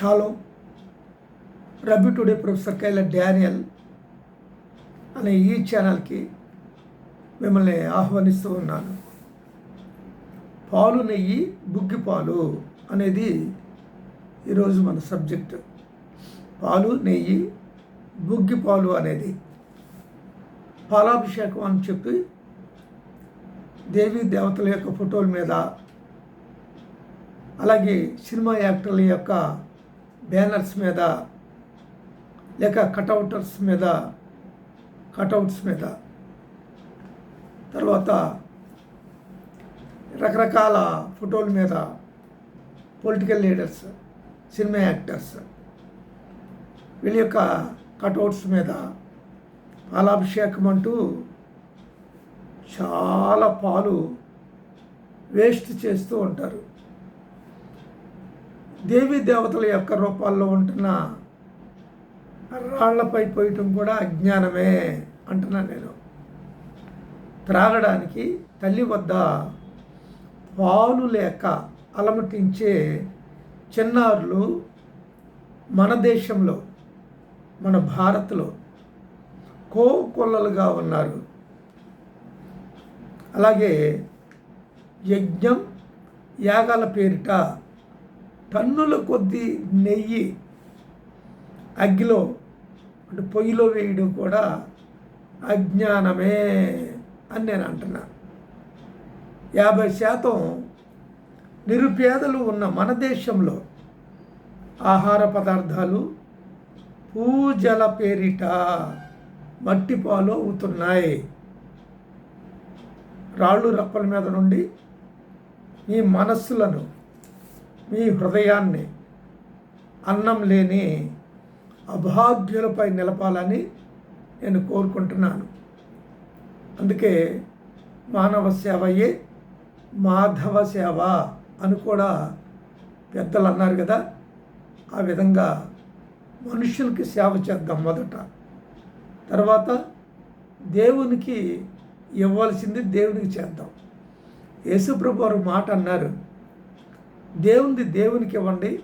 Shalom rabbi today professor Kyla Daniel అనే ఈ ఛానల్కి మిమ్మల్ని ఆహ్వానిస్తూ ఉన్నాను. పాలు నెయ్యి బుగ్గి పాలు అనేది ఈరోజు మన సబ్జెక్ట్. పాలు నెయ్యి బుగ్గి పాలు అనేది. పాలాభిషేకం అని చెప్పి దేవీ దేవతల యొక్క ఫోటోల మీద అలాగే సినిమా యాక్టర్ల యొక్క బ్యానర్స్ మీద లేక కటౌటర్స్ మీద కటౌట్స్ మీద. తర్వాత రకరకాల ఫోటోల మీద పొలిటికల్ లీడర్స్ సినిమా యాక్టర్స్. వీళ్ళ యొక్క కటౌట్స్ మీద పాలాభిషేకం అంటూ చాలా పాలు వేస్ట్ చేస్తూ ఉంటారు. దేవీ దేవతల యొక్క రూపాల్లో ఉంటున్న రాళ్ళపై పోయటం కూడా అజ్ఞానమే అంటున్నాను నేను. త్రాగడానికి తల్లి వద్ద పాలు లేక అలమటించే చిన్నారులు మన దేశంలో మన భారత్లో కోకొల్లలుగా ఉన్నారు. అలాగే యజ్ఞం యాగాల పేరిట టన్నుల కొద్దీ నెయ్యి అగ్గిలో అంటే పొయ్యిలో వేయడం కూడా అజ్ఞానమే అని నేను అంటున్నా. యాభై శాతం నిరుపేదలు ఉన్న మన దేశంలో ఆహార పదార్థాలు పూజల పేరిట మట్టి పాలు అవుతున్నాయి. రాళ్ళు రప్పల మీద నుండి మీ మనస్సులను మీ హృదయాన్ని అన్నం లేని అభాగ్యులపై నిలపాలని నేను కోరుకుంటున్నాను. అందుకే మానవ సేవయే మాధవ సేవ అని కూడా పెద్దలు అన్నారు కదా. ఆ విధంగా మనుషులకి సేవ చేద్దాం మొదట. తర్వాత దేవునికి ఇవ్వాల్సింది దేవునికి చేద్దాం. యేసుప్రభు వారు మాట అన్నారు దేవునిది దేవునికి ఇవ్వండి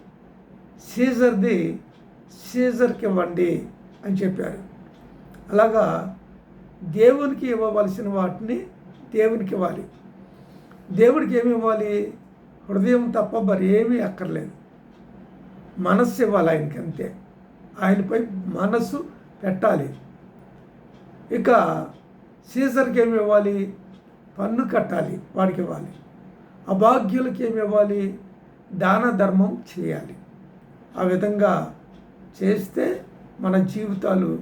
సీజర్ది సీజర్కి ఇవ్వండి అని చెప్పారు. అలాగా దేవునికి ఇవ్వవలసిన వాటిని దేవునికి ఇవ్వాలి దేవుడికి ఏమి ఇవ్వాలి? హృదయం తప్ప మరి ఏమీ అక్కర్లేదు. మనస్సు ఇవ్వాలి ఆయనకి అంతే. ఆయనపై మనస్సు పెట్టాలి. ఇక సీజర్కి ఏమి ఇవ్వాలి? పన్ను కట్టాలి వాడికి ఇవ్వాలి. అభాగ్యులకి ఏమి ఇవ్వాలి? దాన ధర్మం చేయాలి. ఆ విధంగా చేస్తే మన జీవితాలు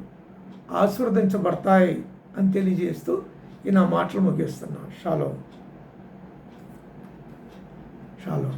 ఆశీర్వదించబడతాయి అని తెలియజేస్తూ ఈ నా మాటలు ముగిస్తున్నాను. షాలో. షాలో.